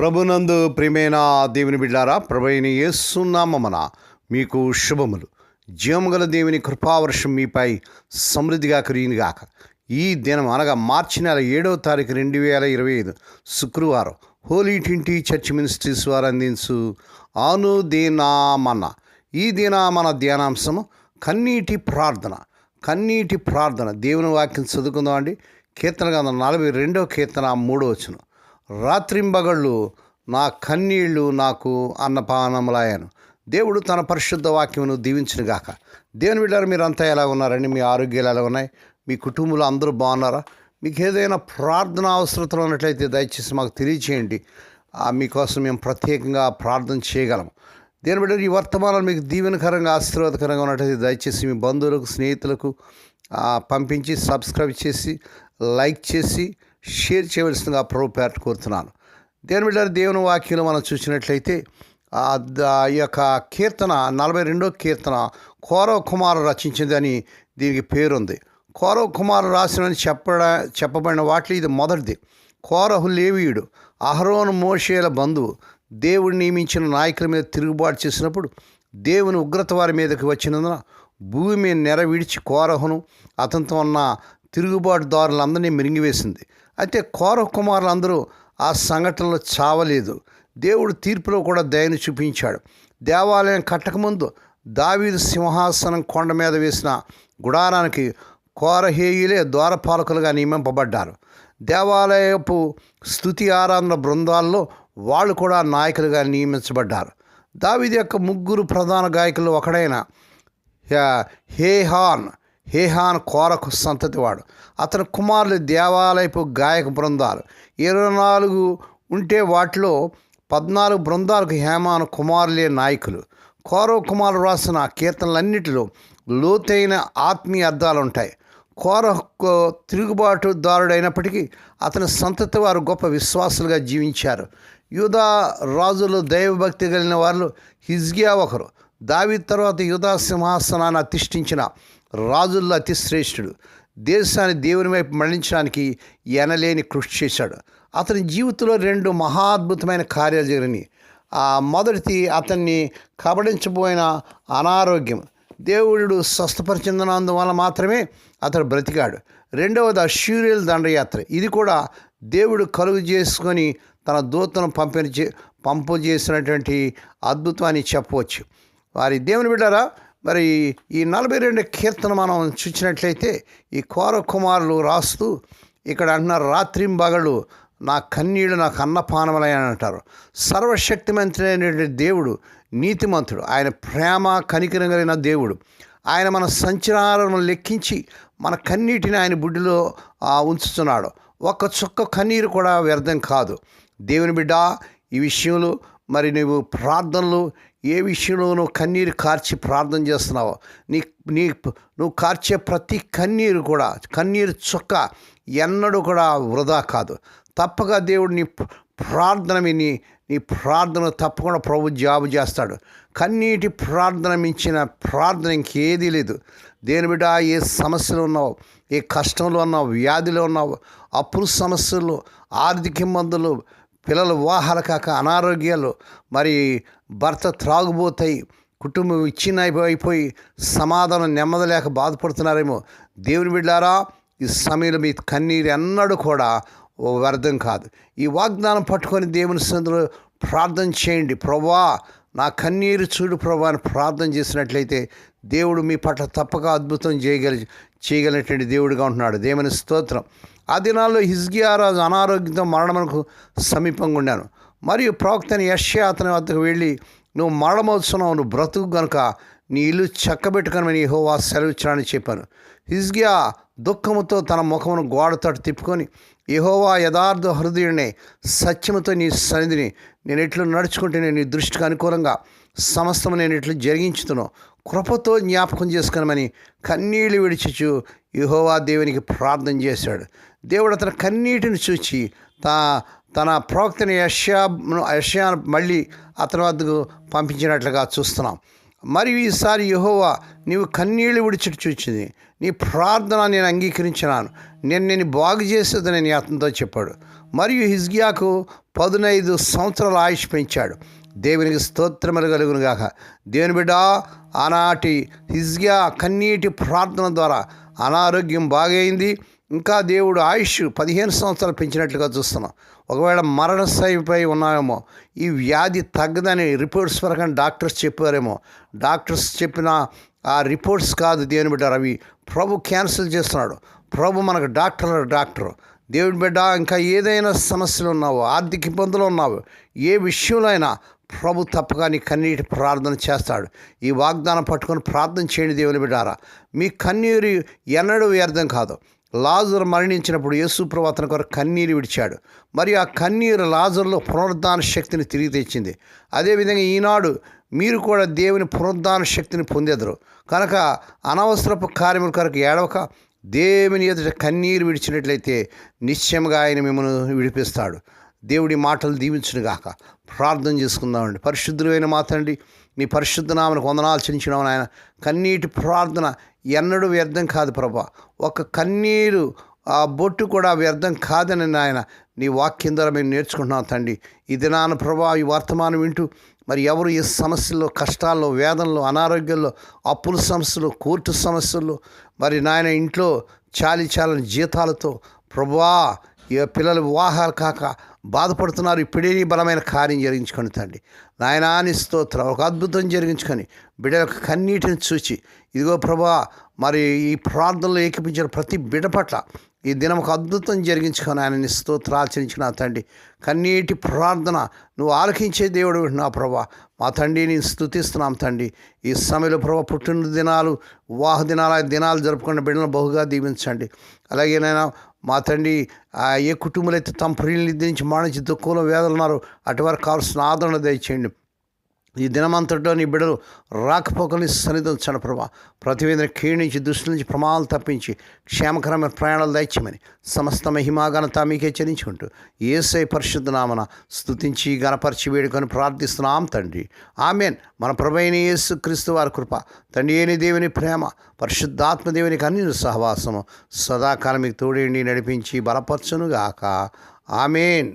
ప్రభునందు ప్రియమైన దేవుని బిడ్డారా ప్రభుని యేసునామన మీకు శుభములు. జీవముగల దేవుని కృపావర్షం మీపై సమృద్ధిగా కురియునిగాక ఈ దినం అనగా మార్చి నెల ఏడవ తారీఖు రెండు వేల ఇరవై ఐదు శుక్రవారం హోలీ ట్వంటీ చర్చ్ మినిస్ట్రీస్ వారు అందించు ఆను దీనామన్న ఈ దినామన ధ్యానాంశము కన్నీటి ప్రార్థన. కన్నీటి ప్రార్థన. దేవుని వాక్యం చదువుకుందాం అండి కీర్తన గంధం నలభై రెండవ కీర్తన మూడో వచ్చును రాత్రింబగళ్ళు నా కన్నీళ్ళు నాకు అన్నపానములాయను. దేవుడు తన పరిశుద్ధ వాక్యమును దీవించునుగాక దేవుని బిడ్డారు మీరంతా ఎలా ఉన్నారండి? మీ ఆరోగ్యాలు ఎలా ఉన్నాయి? మీ కుటుంబంలో అందరూ బాగున్నారా? మీకు ఏదైనా ప్రార్థన అవసరతలు ఉన్నట్లయితే దయచేసి మాకు తెలియచేయండి. మీకోసం మేము ప్రత్యేకంగా ప్రార్థన చేయగలం దేని బిడ్డ ఈ వర్తమానాలు మీకు దీవెనకరంగా ఆశీర్వాదకరంగా ఉన్నట్లయితే దయచేసి మీ బంధువులకు స్నేహితులకు పంపించి సబ్స్క్రైబ్ చేసి లైక్ చేసి షేర్ చేయవలసిందిగా ప్రభు పేరట కోరుతున్నాను. దేని బిడ్డ దేవుని వాక్యంలో మనం చూసినట్లయితే ఆ ఈ యొక్క కీర్తన నలభై రెండో కీర్తన కౌరవ కుమారు రచించిందని దీనికి పేరుంది. కౌరవ కుమారు రాసినని చెప్పడ చెప్పబడిన వాటిలో ఇది మొదటిది. కోరహు లేవీయుడు అహరోను మోషేల బంధువు దేవుడు నియమించిన నాయకుల మీద తిరుగుబాటు చేసినప్పుడు దేవుని ఉగ్రత వారి మీదకి వచ్చినందున భూమి మీద నెర విడిచి కోరహును అతనితో ఉన్న తిరుగుబాటుదారులందరినీ మిరింగివేసింది. అయితే కోర కుమారులందరూ ఆ సంఘటనలో చావలేదు. దేవుడు తీర్పులో కూడా దయను చూపించాడు. దేవాలయం కట్టకముందు దావీదు సింహాసనం కొండ మీద వేసిన గుడారానికి కోరహేయులే ద్వారపాలకులుగా నియమింపబడ్డారు. దేవాలయపు స్థుతి ఆరాధన బృందాల్లో వాళ్ళు కూడా నాయకులుగా నియమించబడ్డారు. దావీదు యొక్క ముగ్గురు ప్రధాన గాయకులు ఒకడైన హే- హాన్ హేహాన్ కోరకు సంతతివాడు. అతని కుమారులు దేవాలయపు గాయక బృందాలు. ఇరవై నాలుగు ఉంటే వాటిలో పద్నాలుగు బృందాలకు హేమాను కుమారులే నాయకులు. కోరవ కుమారులు రాసిన కీర్తనలన్నిటిలో లోతైన ఆత్మీయ అర్థాలు ఉంటాయి. కోర తిరుగుబాటుదారుడైనప్పటికీ అతని సంతతి వారు గొప్ప విశ్వాసులుగా జీవించారు. యూదా రాజులు దైవభక్తి కలిగిన వారు హిజ్గియా ఒకరు. దావి తర్వాత యూదా సింహాసనాన్ని అతిష్ఠించిన రాజుల్లో అతి శ్రేష్ఠుడు దేశాన్ని దేవుని వైపు మరణించడానికి ఎనలేని కృషి చేశాడు. అతని జీవితంలో రెండు మహాద్భుతమైన కార్యాలు జరిగినాయి. ఆ మొదటిది అతన్ని కబడించబోయిన అనారోగ్యం. దేవుడు స్వస్థపరిచినందువల్ల మాత్రమే అతడు బ్రతికాడు. రెండవది అశ్యూరియల్ దండయాత్ర. ఇది కూడా దేవుడు కలుగు చేసుకొని తన దూతను పంపిణీ చే పంపు చేసినటువంటి అద్భుతం అని చెప్పవచ్చు. వారి దేవుని బిడ్డారా మరి ఈ నలభై రెండు కీర్తన మనం చూసినట్లయితే ఈ కోర కుమారులు రాస్తూ ఇక్కడ అంటున్నారు రాత్రింబగళ్ళు నా కన్నీళ్ళు నాకు అన్నపానములై అని అంటారు. సర్వశక్తిమంతుడైనటువంటి దేవుడు నీతిమంతుడు ఆయన ప్రేమ కనికరం కలిగిన దేవుడు. ఆయన మన సంచరాలను లెక్కించి మన కన్నీటిని ఆయన బుడ్డిలో ఉంచుతున్నాడు. ఒక్క చుక్క కన్నీరు కూడా వ్యర్థం కాదు. దేవుని బిడ్డ ఈ విషయంలో మరి నువ్వు ప్రార్థనలు ఏ విషయంలో నువ్వు కన్నీరు కార్చి ప్రార్థన చేస్తున్నావో? నీ నీ నువ్వు కార్చే ప్రతి కన్నీరు కూడా కన్నీరు చుక్క ఎన్నడూ కూడా వృధా కాదు. తప్పక దేవుడు నీ ప్రార్థన విని నీ ప్రార్థన తప్పకుండా ప్రభు జాబు చేస్తాడు. కన్నీటి ప్రార్థన మించిన ప్రార్థన ఇంకేదీ లేదు. దేని బిడ్డ ఏ సమస్యలు ఉన్నావు ఏ కష్టంలో ఉన్నావు వ్యాధిలో ఉన్నావు అప్పుల సమస్యలు ఆర్థిక ఇబ్బందులు పిల్లల వివాహాలు కాక అనారోగ్యాలు మరి భర్త త్రాగుబోతాయి కుటుంబం ఇచ్చిన అయిపోయి సమాధానం నెమ్మది లేక బాధపడుతున్నారేమో. దేవుని బిడ్డారా ఈ సమయంలో మీ కన్నీరు ఎన్నడూ కూడా ఓ వ్యర్థం కాదు. ఈ వాగ్దానం పట్టుకొని దేవుని సందులో ప్రార్థన చేయండి. ప్రభా నా కన్నీరు చూడు ప్రభా అని ప్రార్థన చేసినట్లయితే దేవుడు మీ పట్ల తప్పక అద్భుతం చేయగలి చేయగలిగినటువంటి దేవుడిగా ఉంటున్నాడు. దేవుని స్తోత్రం. ఆ దినాల్లో హిజ్గియారాజు అనారోగ్యంతో మరణమునకు సమీపంగా ఉండాను. మరియు ప్రవక్తని యష్యా అతని వద్దకు వెళ్ళి నువ్వు మరణమవుతున్నావు నువ్వు బ్రతుకు గనుక నీ ఇల్లు చక్కబెట్టుకొని యెహోవా సెలవిచ్చానని చెప్పాను. హిజ్గియా దుఃఖముతో తన ముఖమును గోడతోటి తిప్పుకొని యహోవా యథార్థ హృదయుడిని సత్యముతో నీ సన్నిధిని నేను ఎట్లు నడుచుకుంటే నేను నీ దృష్టికి అనుకూలంగా సమస్తము నేను ఇట్లు జరిగించుతును కృపతో జ్ఞాపకం చేసుకునమని కన్నీళ్ళు విడిచిచు యహోవా దేవునికి ప్రార్థన చేశాడు. దేవుడు అతని కన్నీటిని చూచి తా తన ప్రవక్తని యష్యా యష్యా మళ్ళీ అతని వద్దకు పంపించినట్లుగా చూస్తున్నాం. మరియు ఈసారి యహోవా నీవు కన్నీళ్ళు విడిచిట్టు చూచింది. నీ ప్రార్థన నేను అంగీకరించినాను. నేను నేను బాగు చేసేదని నీ అతనితో చెప్పాడు. మరియు హిజ్గియాకు పదునైదు సంవత్సరాల ఆయుష్ పెంచాడు. దేవునికి స్తోత్రములు కలుగునుగాక. దేవుని బిడ్డ ఆనాటి హిజ్గా కన్నీటి ప్రార్థన ద్వారా అనారోగ్యం బాగైంది. ఇంకా దేవుడు ఆయుష్ పదిహేను సంవత్సరాలు పెంచినట్లుగా చూస్తున్నాం. ఒకవేళ మరణ స్థాయిపై ఉన్నామేమో ఈ వ్యాధి తగ్గదని రిపోర్ట్స్ ప్రకారం డాక్టర్స్ చెప్పారేమో. డాక్టర్స్ చెప్పిన ఆ రిపోర్ట్స్ కాదు దేవుని బిడ్డ రవి. ప్రభు క్యాన్సిల్ చేస్తున్నాడు. ప్రభు మనకు డాక్టర్ డాక్టర్. దేవుని బిడ్డ ఇంకా ఏదైనా సమస్యలు ఉన్నావు ఆర్థిక ఇబ్బందులు ఉన్నావు ఏ విషయంలో అయినా ప్రభు తప్పగా నీ కన్నీటి ప్రార్థన చేస్తాడు. ఈ వాగ్దానం పట్టుకొని ప్రార్థన చేయండి దేవుని బిడ్డారా. మీ కన్నీరు ఎన్నడూ వ్యర్థం కాదు. లాజర్ మరణించినప్పుడు యేసు ప్రవర్తన కొరకు కన్నీరు విడిచాడు. మరియు ఆ కన్నీరు లాజర్లో పునరుద్ధాన శక్తిని తిరిగి తెచ్చింది. అదేవిధంగా ఈనాడు మీరు కూడా దేవుని పునరుద్ధాన శక్తిని పొందెదరు. కనుక అనవసరపు కార్యముల కొరకు ఏడవక దేవుని ఎదుట కన్నీరు విడిచినట్లయితే నిశ్చయంగా ఆయన మిమ్మల్ని విడిపిస్తాడు. దేవుడి మాటలు దీవించునుగాక ప్రార్థన చేసుకుందామండి. పరిశుద్ధులైన మాతండి నీ పరిశుద్ధ నామను వందనాలు చెల్లించినాం ఆయన కన్నీటి ప్రార్థన ఎన్నడూ వ్యర్థం కాదు ప్రభా. ఒక కన్నీరు ఆ బొట్టు కూడా వ్యర్థం కాదని నాయన నీ వాక్యం ద్వారా మేము నేర్చుకుంటున్నాం తండ్రి. ఈ దినాన ప్రభా ఈ వర్తమానం వింటూ మరి ఎవరు ఈ సమస్యల్లో కష్టాల్లో వేదనలో అనారోగ్యంలో అప్పుల సమస్యలు కోర్టు సమస్యలు మరి నాయన ఇంట్లో చాలి చాలని జీతాలతో ప్రభా పిల్లలు వివాహాలు కాక బాధపడుతున్నారు. ఇప్పుడేని బలమైన కార్యం జరిగించుకొని తండ్రి. నాయనాని స్తోత్రం ఒక అద్భుతం జరిగించుకొని బిడ్డలకు కన్నీటిని చూచి ఇదిగో ప్రభా మరి ఈ ప్రార్థనలో ఏకపించిన ప్రతి బిడ్డ పట్ల ఈ దినం ఒక అద్భుతం జరిగించుకొని ఆయన స్తోత్ర ఆచరించిన తండ్రి. కన్నీటి ప్రార్థన నువ్వు ఆలకించే దేవుడు నా ప్రభా. మా తండ్రి నేను స్థుతిస్తున్నాం తండ్రి. ఈ సమయంలో ప్రభా పుట్టిన దినాలు వివాహ దినాల దినాలు జరుపుకున్న బిడ్డలను బహుగా దీవించండి. అలాగే నేను మా తండ్రి ఏ కుటుంబాలైతే అయితే తమ ప్రియులు నిద్రించి మాణించి దుఃఖంలో వేదలు ఉన్నారు అటువరకు కావాల్సిన ఆదరణ దయచేయండి. ఈ దినమంతటిలో నీ బిడ్డలు రాకపోకని సన్నిధించండి ప్రభా. ప్రతివేదన క్షీణించి దృష్టి నుంచి ప్రమాదాలు తప్పించి క్షేమకరమైన ప్రయాణాలు దయచేయమని సమస్త మహిమాఘనత మీకే చెల్లించుకుంటూ ఏసై పరిశుద్ధ నామన స్థుతించి గణపరిచి వేడుకొని ప్రార్థిస్తున్నాం తండ్రి. ఆమెన్. మన ప్రభైన యేసు క్రీస్తు వారి కృప. తండ్రి ఏని దేవుని ప్రేమ పరిశుద్ధాత్మ దేవునికి అన్ని సహవాసము. సదాకాలం మీకు తోడేండి నడిపించి బలపరచునుగాక. ఆమెన్.